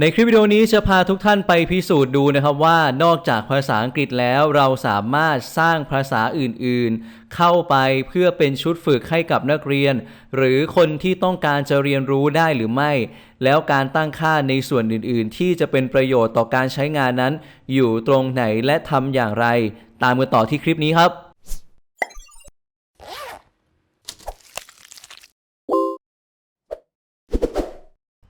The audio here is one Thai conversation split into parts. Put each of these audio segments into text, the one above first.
ในคลิปวิดีโอนี้จะพาทุกท่านไปพิสูจน์ดูนะครับว่านอกจากภาษาอังกฤษแล้วเราสามารถสร้างภาษาอื่นๆ เข้าไปเพื่อเป็นชุดฝึกให้กับนักเรียน หรือคนที่ต้องการจะเรียนรู้ได้หรือไม่ แล้วการตั้งค่าในส่วนอื่นๆ ที่จะเป็นประโยชน์ต่อการใช้งานนั้น อยู่ตรงไหนและทำอย่างไร ตามกันต่อที่คลิปนี้ครับ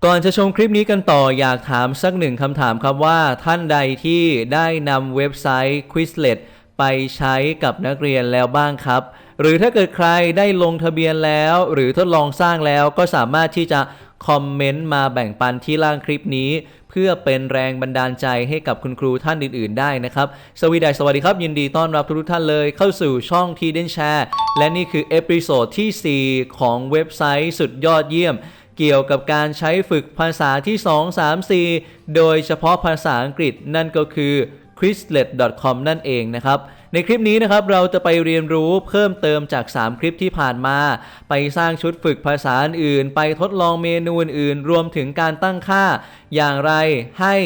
ก่อนจะชมคลิปนี้กันต่ออยากถามสักหนึ่งคำถามครับว่าท่านใดที่ได้นำเว็บไซต์ Quizlet ไปใช้กับนักเรียนแล้วบ้างครับ หรือถ้าเกิดใครได้ลงทะเบียนแล้ว หรือทดลองสร้างแล้วก็สามารถที่จะคอมเมนต์มาแบ่งปันที่ล่างคลิปนี้ เพื่อเป็นแรงบันดาลใจให้กับคุณครูท่านอื่น ๆ ได้นะครับ สวีดัสสวัสดีครับ ยินดีต้อนรับทุกท่านเลยเข้าสู่ช่องทีเดนแชร์และนี่คือเอพิโซดที่ 4 ของเว็บไซต์สุดยอดเยี่ยม เกี่ยวกับการใช้ฝึกภาษาที่ 2 3 4 โดยเฉพาะภาษาอังกฤษนั่นก็คือ c h r i s l e t c o m นั่นเองนะครับ ในคลิปนี้นะครับเราจะไปเรียนรู้เพิ่มเติมจาก 3 คลิปที่ผ่านมา ไปสร้างชุดฝึกภาษาอื่น ไปทดลองเมนูอื่นๆรวมถึงการตั้งค่า อย่างไรให้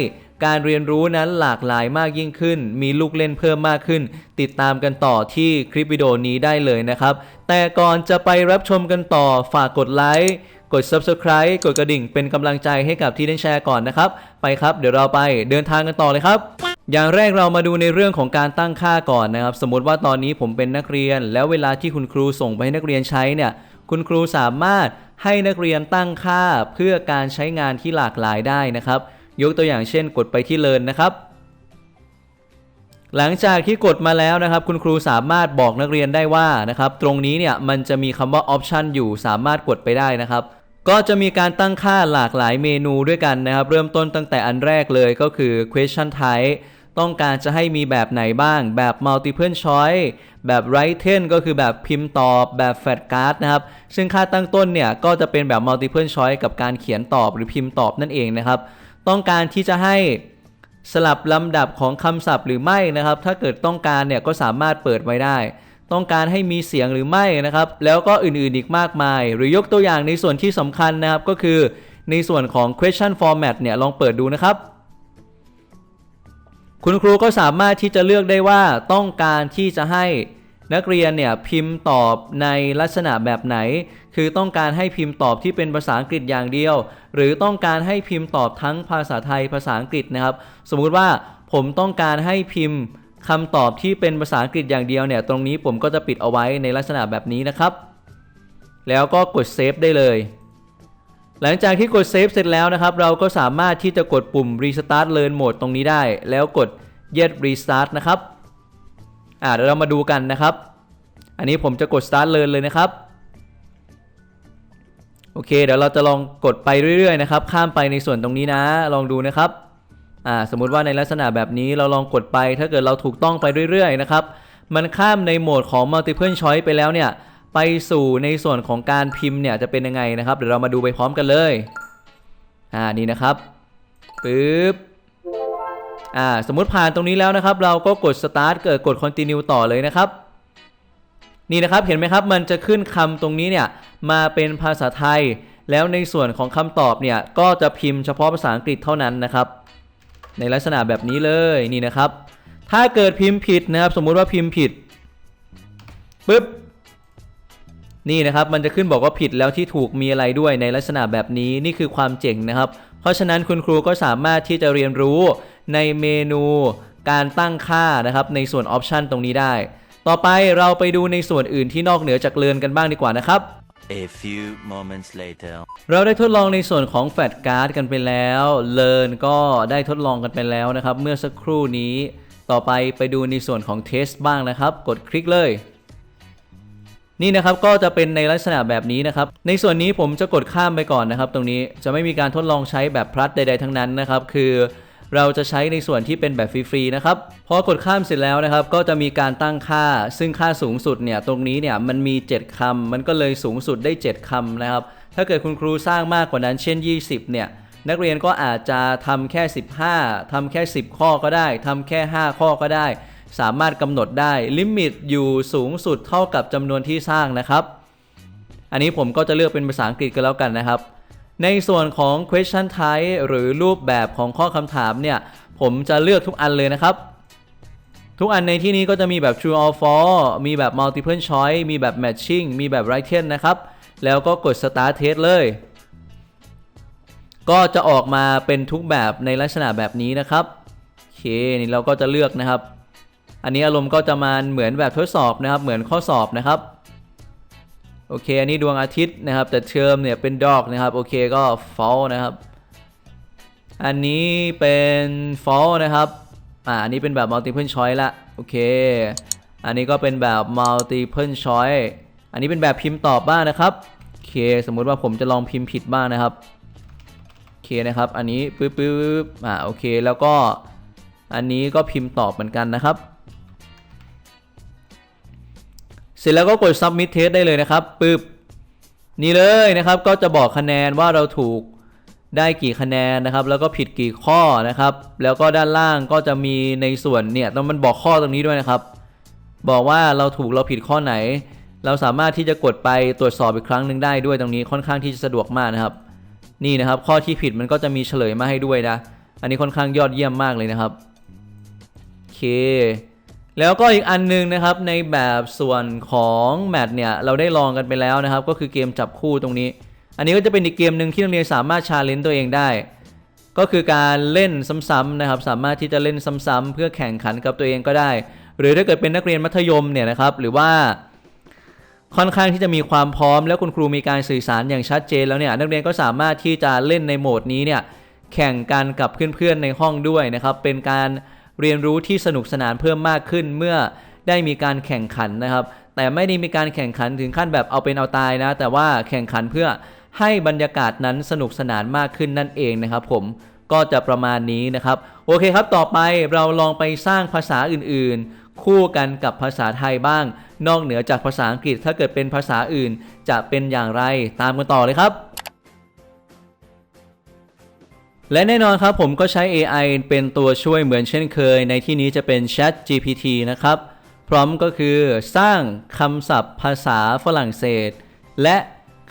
การเรียนรู้นั้นหลากหลายมากยิ่งขึ้น มีลูกเล่นเพิ่มมากขึ้น ติดตามกันต่อที่คลิปวิดีโอนี้ได้เลยนะครับ แต่ก่อนจะไปรับชมกันต่อฝากกดไลค์ กด subscribe กดกระดิ่ง เป็นกำลังใจให้กับที่ได้แชร์ก่อนนะครับ ไปครับเดี๋ยวเราไปเดินทางกันต่อเลยครับ อย่างแรกเรามาดูในเรื่องของการตั้งค่าก่อนนะครับ สมมติว่าตอนนี้ผมเป็นนักเรียน แล้วเวลาที่คุณครูส่งไปให้นักเรียนใช้เนี่ยคุณครูสามารถให้นักเรียนตั้งค่าเพื่อการใช้งานที่หลากหลายได้นะครับ ยกตัวอย่างเช่น กดไปที่เลินนะครับ หลังจากที่กดมาแล้วนะครับ คุณครูสามารถบอกนักเรียนได้ว่านะครับ ตรงนี้เนี่ยมันจะมีคำว่า option อยู่สามารถกดไปได้นะครับก็จะมีการตั้งค่าหลากหลายเมนูด้วยกันนะครับ เริ่มต้นตั้งแต่อันแรกเลยก็คือ question type ต้องการจะให้มีแบบไหนบ้าง แบบ multiple choice แบบ written ก็คือแบบพิมพ์ตอบ แบบ flat card นะครับ ซึ่งค่าตั้งต้นเนี่ย ก็จะเป็นแบบ multiple choice กับการเขียนตอบหรือพิมพ์ตอบนั่นเองนะครับ ต้องการที่จะให้สลับลำดับของคำศัพท์หรือไม่นะครับ ถ้าเกิดต้องการเนี่ยก็สามารถเปิดไว้ได้ ต้องการให้มีเสียงหรือไม่นะครับ แล้วก็อื่นๆอีกมากมาย หรือยกตัวอย่างในส่วนที่สำคัญนะครับก็คือในส่วนของ question format เนี่ยลองเปิดดูนะครับ คุณครูก็สามารถที่จะเลือกได้ว่าต้องการที่จะให้ นักเรียนเนี่ยพิมพ์ตอบในลักษณะแบบไหน คือต้องการให้พิมพ์ตอบที่เป็นภาษาอังกฤษอย่างเดียว หรือต้องการให้พิมพ์ตอบทั้งภาษาไทยภาษาอังกฤษนะครับ สมมุติว่าผมต้องการให้พิมพ์คำตอบที่เป็นภาษาอังกฤษอย่างเดียวเนี่ยตรงนี้ผมก็จะปิดเอาไว้ในลักษณะแบบนี้นะครับ แล้วก็กดเซฟได้เลย หลังจากที่กดเซฟเสร็จแล้วนะครับ เราก็สามารถที่จะกดปุ่ม Restart Learn Mode ตรงนี้ได้ แล้วกด Yet Restart นะครับ อ่าเดี๋ยวเรามาดูกันนะครับ อันนี้ผมจะกด Start Learn เลยนะครับ โอเค เดี๋ยวเราจะลองกดไปเรื่อยๆนะครับ ข้ามไปในส่วนตรงนี้นะ ลองดูนะครับ อ่า สมมุติว่าในลักษณะแบบนี้เราลองกดไป ถ้าเกิดเราถูกต้องไปเรื่อยๆนะครับ มันข้ามในโหมดของ multiple choice ไปแล้วเนี่ย ไปสู่ในส่วนของการพิมพ์เนี่ยจะเป็นยังไงนะครับ เดี๋ยวเรามาดูไปพร้อมกันเลย อ่า นี่นะครับปึ๊บ อ่าสมมุติผ่านตรงนี้แล้วนะครับ เราก็กด start เกิดกด continue ต่อเลยนะครับ นี่นะครับเห็นไหมครับมันจะขึ้นคำตรงนี้เนี่ยมาเป็นภาษาไทย แล้วในส่วนของคำตอบเนี่ยก็จะพิมพ์เฉพาะภาษาอังกฤษเท่านั้นนะครับ ในลักษณะแบบนี้เลยนี่นะครับ ถ้าเกิดพิมพ์ผิดนะครับ สมมุติว่าพิมพ์ผิดปึ๊บนี่นะครับมันจะขึ้นบอกว่าผิดแล้วที่ถูกมีอะไรด้วยในลักษณะแบบนี้นี่คือความเจ๋งนะครับ เพราะฉะนั้นคุณครูก็สามารถที่จะเรียนรู้ ในเมนูการตั้งค่านะครับในส่วนออปชันตรงนี้ได้ ต่อไปเราไปดูในส่วนอื่นที่นอกเหนือจากเรือนกันบ้างดีกว่านะครับ A few moments later. เราได้ทดลองในส่วนของแฟลชการ์ดกันไปแล้วเลินก็ได้ทดลองกันไปแล้วนะครับ เมื่อสักครู่นี้ ต่อไปไปดูในส่วนของเทสบ้างนะครับ กดคลิกเลย นี่นะครับก็จะเป็นในลักษณะแบบนี้นะครับ ในส่วนนี้ผมจะกดข้ามไปก่อนนะครับ ตรงนี้จะไม่มีการทดลองใช้แบบพลัดใด ๆ ทั้งนั้นนะครับ คือ เราจะใช้ในส่วนที่เป็นแบบฟรีๆนะครับพอกดข้ามเสร็จแล้วนะครับ ก็จะมีการตั้งค่า ซึ่งค่าสูงสุดเนี่ยตรงนี้เนี่ยมันมี 7คำมันก็เลยสูงสุดได้ 7คำนะครับ ถ้าเกิดคุณครูสร้างมากกว่านั้นเช่น 20 เนี่ยนักเรียนก็อาจจะทำแค่ 15ทำแค่ 10 ข้อก็ได้ทำแค่ 5 ข้อก็ได้ สามารถกำหนดได้ลิมิตอยู่สูงสุดเท่ากับจำนวนที่สร้างนะครับ อันนี้ผมก็จะเลือกเป็นภาษาอังกฤษกันแล้วกันนะครับ ในส่วนของ question type หรือรูปแบบของข้อคำถามเนี่ย ผมจะเลือกทุกอันเลยนะครับ ทุกอันในที่นี้ก็จะมีแบบ true or false มีแบบ multiple choice มีแบบ matching มีแบบ right hand นะครับ แล้วก็กด start test เลย ก็จะออกมาเป็นทุกแบบในลักษณะแบบนี้นะครับโอเคนี่เราก็จะเลือกนะครับ อันนี้อารมณ์ก็จะมาเหมือนแบบทดสอบนะครับ เหมือนข้อสอบนะครับ โอเค อันนี้ดวงอาทิตย์นะครับ แต่เทอมเนี่ยเป็นดอกนะครับ โอเคก็ fall นะครับ อันนี้เป็น fall นะครับ อ่า อันนี้เป็นแบบ multiple choice ละ โอเค อันนี้ก็เป็นแบบ multiple choice อันนี้เป็นแบบพิมพ์ตอบบ้างนะครับ โอเค สมมุติว่าผมจะลองพิมพ์ผิดบ้างนะครับ โอเคนะครับ อันนี้ปึ๊บปึ๊บปึ๊บอ่า โอเค แล้วก็ อันนี้ก็พิมพ์ตอบเหมือนกันนะครับ เสร็จแล้วก็กด submit test ได้เลยนะครับปึ๊บนี่เลยนะครับก็จะบอกคะแนนว่าเราถูกได้กี่คะแนนนะครับ แล้วก็ผิดกี่ข้อนะครับ แล้วก็ด้านล่างก็จะมีในส่วนเนี่ยต้องมันบอกข้อตรงนี้ด้วยนะครับ บอกว่าเราถูกเราผิดข้อไหน เราสามารถที่จะกดไปตรวจสอบอีกครั้งหนึ่งได้ด้วยตรงนี้ค่อนข้างที่จะสะดวกมากนะครับ นี่นะครับ ข้อที่ผิดมันก็จะมีเฉลยมาให้ด้วยนะ อันนี้ค่อนข้างยอดเยี่ยมมากเลยนะครับโอเค แล้วก็อีกอันหนึงนะครับในแบบส่วนของแมทเนี่ยเราได้ลองกันไปแล้วนะครับ ก็คือเกมจับคู่ตรงนี้ อันนี้ก็จะเป็นอีกเกมหนึ่งที่นักเรียนสามารถชาเลนจ์ตัวเองได้ ก็คือการเล่นซ้ำๆนะครับ สามารถที่จะเล่นซ้ำๆเพื่อแข่งขันกับตัวเองก็ได้ หรือถ้าเกิดเป็นนักเรียนมัธยมเนี่ยนะครับหรือว่าค่อนข้างที่จะมีความพร้อม แล้วคุณครูมีการสื่อสารอย่างชัดเจนแล้วเนี่ยนักเรียนก็สามารถที่จะเล่นในโหมดนี้เนี่ยแข่งกันกับเพื่อนๆในห้องด้วยนะครับเป็นการ เรียนรู้ที่สนุกสนานเพิ่มมากขึ้นเมื่อได้มีการแข่งขันนะครับ แต่ไม่ได้มีการแข่งขันถึงขั้นแบบเอาเป็นเอาตายนะ แต่ว่าแข่งขันเพื่อให้บรรยากาศนั้นสนุกสนานมากขึ้นนั่นเองนะครับ ผมก็จะประมาณนี้นะครับ โอเคครับต่อไปเราลองไปสร้างภาษาอื่นๆ คู่กันกับภาษาไทยบ้าง นอกเหนือจากภาษาอังกฤษถ้าเกิดเป็นภาษาอื่น จะเป็นอย่างไรตามกันต่อเลยครับ และแน่นอนครับผมก็ใช้ AI เป็นตัวช่วยเหมือนเช่นเคย ในที่นี้จะเป็น Chat GPT นะครับ พร้อมก็คือสร้างคำศัพท์ภาษาฝรั่งเศส และ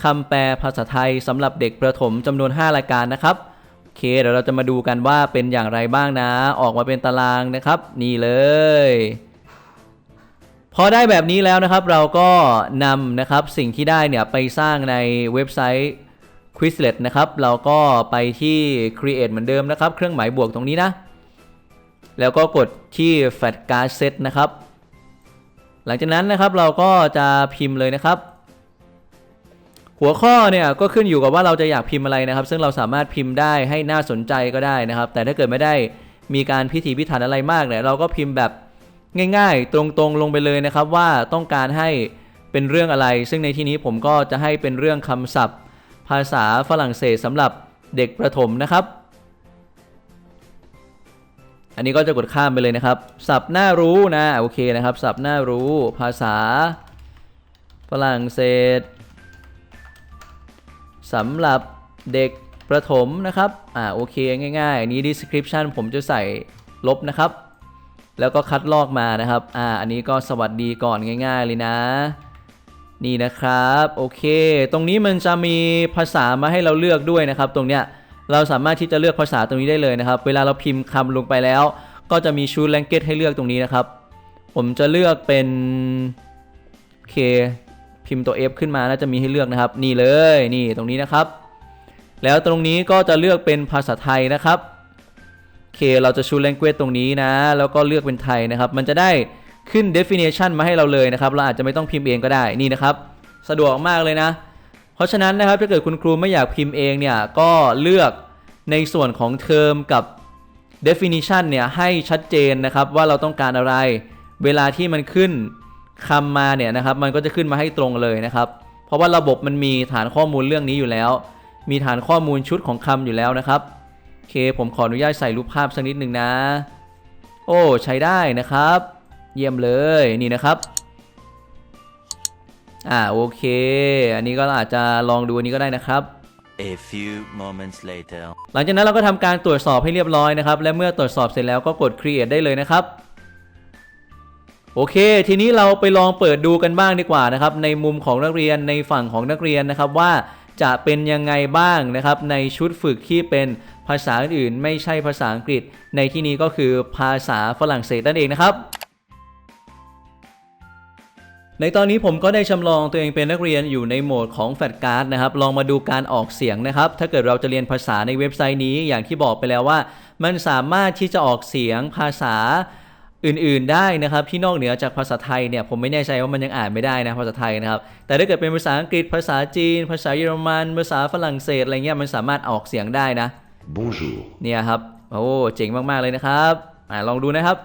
คำแปลภาษาไทยสำหรับเด็กประถมจำนวน 5 รายการนะครับโอเคเดี๋ยวเราจะมาดูกันว่าเป็นอย่างไรบ้างนะ ออกมาเป็นตารางนะครับ นี่เลย พอได้แบบนี้แล้วนะครับเราก็นำนะครับสิ่งที่ได้เนี่ยไปสร้างในเว็บไซต์ Quizlet นะครับ เราก็ไปที่ Create เหมือนเดิมนะครับ เครื่องหมายบวกตรงนี้นะ แล้วก็กดที่ Fat Card Set นะครับ หลังจากนั้นนะครับเราก็จะพิมพ์เลยนะครับ หัวข้อเนี่ยก็ขึ้นอยู่กับว่าเราจะอยากพิมพ์อะไรนะครับ ซึ่งเราสามารถพิมพ์ได้ให้น่าสนใจก็ได้นะครับ แต่ถ้าเกิดไม่ได้มีการพิถีพิถันอะไรมากเนี่ยเราก็พิมพ์แบบง่ายๆ ตรงๆลงไปเลยนะครับว่าต้องการให้เป็นเรื่องอะไร ซึ่งในที่นี้ผมก็จะให้เป็นเรื่องคำศัพท์ ภาษาฝรั่งเศสสำหรับเด็กประถมนะครับ อันนี้ก็จะกดข้ามไปเลยนะครับศัพท์น่ารู้นะโอเคนะครับศัพท์น่ารู้ ภาษา ฝรั่งเศสสำหรับเด็กประถมนะครับ อ่าโอเคง่ายๆ อันนี้ description ผมจะใส่ลบนะครับ แล้วก็คัดลอกมานะครับ อ่า อันนี้ก็สวัสดีก่อนง่าย ๆ เลยนะ นี่นะครับโอเค ตรงนี้มันจะมีภาษามาให้เราเลือกด้วยนะครับ ตรงเนี้ยเราสามารถที่จะเลือกภาษาตรงนี้ได้เลยนะครับ เวลาเราพิมพ์คำลงไปแล้ว ก็จะมี choose language ให้เลือกตรงนี้นะครับ ผมจะเลือกเป็นโอเคพิมพ์ตัว F ขึ้นมาน่าจะมีให้เลือกนะครับ นี่เลยนี่ตรงนี้นะครับ แล้วตรงนี้ก็จะเลือกเป็นภาษาไทยนะครับโอเคเราจะ choose language ตรงนี้นะ แล้วก็เลือกเป็นไทยนะครับ มันจะได้ ขึ้น definition มาให้เราเลยนะครับเราอาจจะไม่ต้องพิมพ์เองก็ได้นี่นะครับ สะดวกมากเลยนะ เพราะฉะนั้นนะครับถ้าเกิดคุณครูไม่อยากพิมพ์เองเนี่ยก็เลือกในส่วนของเทอมกับ definition เนี่ยให้ชัดเจนนะครับว่าเราต้องการอะไร เวลาที่มันขึ้นคำมาเนี่ยนะครับมันก็จะขึ้นมาให้ตรงเลยนะครับ เพราะว่าระบบมันมีฐานข้อมูลเรื่องนี้อยู่แล้ว มีฐานข้อมูลชุดของคำอยู่แล้วนะครับโอเคผมขออนุญาตใส่รูปภาพสักนิดหนึ่งนะ โอ้ใช้ได้นะครับ เยี่ยมเลยนี่นะครับ อ่าโอเค อันนี้ก็อาจจะลองดูอันนี้ก็ได้นะครับ A few moments later. หลังจากนั้นเราก็ทำการตรวจสอบให้เรียบร้อยนะครับ และเมื่อตรวจสอบเสร็จแล้วก็กด create ได้เลยนะครับ โอเค ทีนี้เราไปลองเปิดดูกันบ้างดีกว่านะครับ ในมุมของนักเรียนในฝั่งของนักเรียนนะครับว่าจะเป็นยังไงบ้างนะครับ ในชุดฝึกที่เป็นภาษาอื่นๆไม่ใช่ภาษาอังกฤษ ในที่นี้ก็คือภาษาฝรั่งเศสนั่นเองนะครับ ในตอนนี้ผมก็ได้จำลองตัวเองเป็นนักเรียนอยู่ในโหมดของแฟลชการ์ดนะครับ ลองมาดูการออกเสียงนะครับ ถ้าเกิดเราจะเรียนภาษาในเว็บไซต์นี้อย่างที่บอกไปแล้วว่า มันสามารถที่จะออกเสียงภาษาอื่นๆได้นะครับที่นอกเหนือจากภาษาไทยเนี่ยผมไม่แน่ใจว่ามันยังอ่านไม่ได้นะภาษาไทยนะครับ แต่ถ้าเกิดเป็นภาษาอังกฤษภาษาจีน ภาษาเยอรมัน ภาษาฝรั่งเศสอะไรเงี้ยมันสามารถออกเสียงได้นะ Bonjour. เนี่ยครับโอ้เจ๋งมากๆเลยนะครับอ่าลองดูนะครับ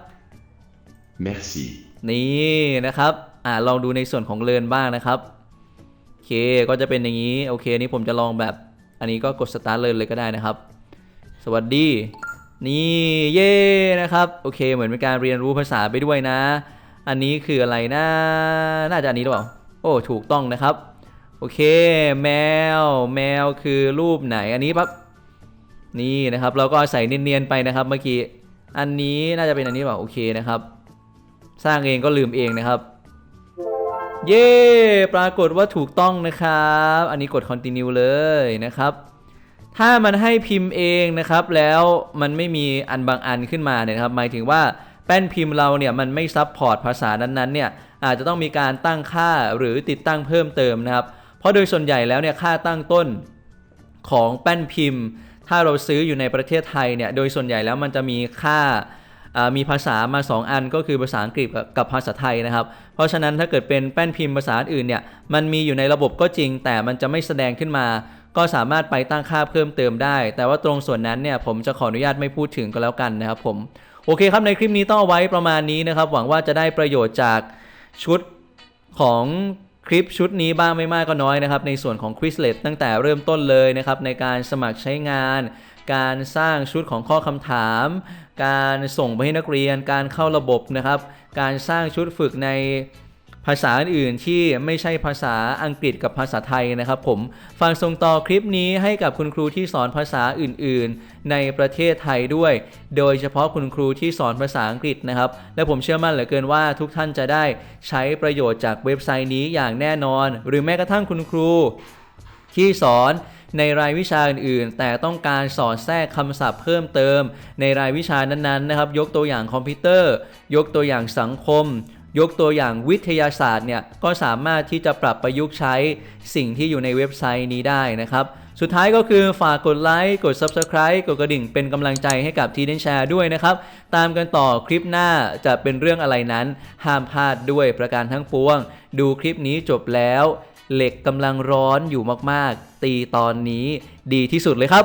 Merci. นี่นะครับ อ่าลองดูในส่วนของเลินบ้างนะครับโอเคก็จะเป็นอย่างนี้โอเคนี่ผมจะลองแบบอันนี้ก็กดสตาร์ทเลินเลยก็ได้นะครับ สวัสดี นี่เย่นะครับโอเค เหมือนเป็นการเรียนรู้ภาษาไปด้วยนะ อันนี้คืออะไรนะน่าจะอันนี้หรือเปล่าโอ้ถูกต้องนะครับโอเค แมวแมวคือรูปไหนอันนี้ปั๊บนี่นะครับ เราก็ใส่เนียนๆไปนะครับเมื่อกี้อันนี้น่าจะเป็นอันนี้หรือเปล่าโอเคนะครับ สร้างเองก็ลืมเองนะครับ เย้ปรากฏว่าถูกต้องนะครับ อันนี้กด continue เลยนะครับ ถ้ามันให้พิมพ์เองนะครับ แล้วมันไม่มีอันบางอันขึ้นมาเนี่ยครับ หมายถึงว่าแป้นพิมพ์เราเนี่ยมันไม่ซับพอร์ตภาษานั้นๆเนี่ยอาจจะต้องมีการตั้งค่าหรือติดตั้งเพิ่มเติมนะครับ เพราะโดยส่วนใหญ่แล้วเนี่ยค่าตั้งต้นของแป้นพิมพ์ ถ้าเราซื้ออยู่ในประเทศไทยเนี่ยโดยส่วนใหญ่แล้วมันจะมีค่า มีภาษามา 2 อันก็คือภาษาอังกฤษกับกับภาษาไทยนะครับ เพราะฉะนั้นถ้าเกิดเป็นแป้นพิมพ์ภาษาอื่นเนี่ยมันมีอยู่ในระบบก็จริง แต่มันจะไม่แสดงขึ้นมา ก็สามารถไปตั้งค่าเพิ่มเติมได้ แต่ว่าตรงส่วนนั้นเนี่ยผมจะขออนุญาตไม่พูดถึงก็แล้วกันนะครับผมโอเคครับในคลิปนี้ต้องเอาไว้ประมาณนี้นะครับ หวังว่าจะได้ประโยชน์จากชุดของคลิปชุดนี้บ้างไม่มากก็น้อยนะครับ ในส่วนของ Quizlet ตั้งแต่เริ่มต้นเลยนะครับ ในการสมัครใช้งาน การสร้างชุดของข้อคำถาม การส่งไปให้นักเรียน การเข้าระบบนะครับ การสร้างชุดฝึกในภาษาอื่นๆที่ไม่ใช่ภาษาอังกฤษกับภาษาไทยนะครับผมฟังส่งต่อคลิปนี้ให้กับคุณครูที่สอนภาษาอื่นๆ ในประเทศไทยด้วย โดยเฉพาะคุณครูที่สอนภาษาอังกฤษนะครับ และผมเชื่อมั่นเหลือเกินว่าทุกท่านจะได้ใช้ประโยชน์จากเว็บไซต์นี้อย่างแน่นอน หรือแม้กระทั่งคุณครูที่สอน ในรายวิชาอื่นๆ แต่ต้องการสอดแทรกคำศัพท์เพิ่มเติม ในรายวิชานั้นๆนะครับ ยกตัวอย่างคอมพิวเตอร์ ยกตัวอย่างสังคม ยกตัวอย่างวิทยาศาสตร์เนี่ยก็สามารถที่จะปรับประยุกต์ใช้สิ่งที่อยู่ในเว็บไซต์นี้ได้นะครับสุดท้ายก็คือฝากกดไลค์กด Subscribe กดกระดิ่งเป็นกำลังใจให้กับทีเดนแชร์ด้วยนะครับ ตามกันต่อคลิปหน้าจะเป็นเรื่องอะไรนั้น ห้ามพลาดด้วยประการทั้งปวง ดูคลิปนี้จบแล้ว เหล็กกำลังร้อนอยู่มากๆ ตีตอนนี้ดีที่สุดเลยครับ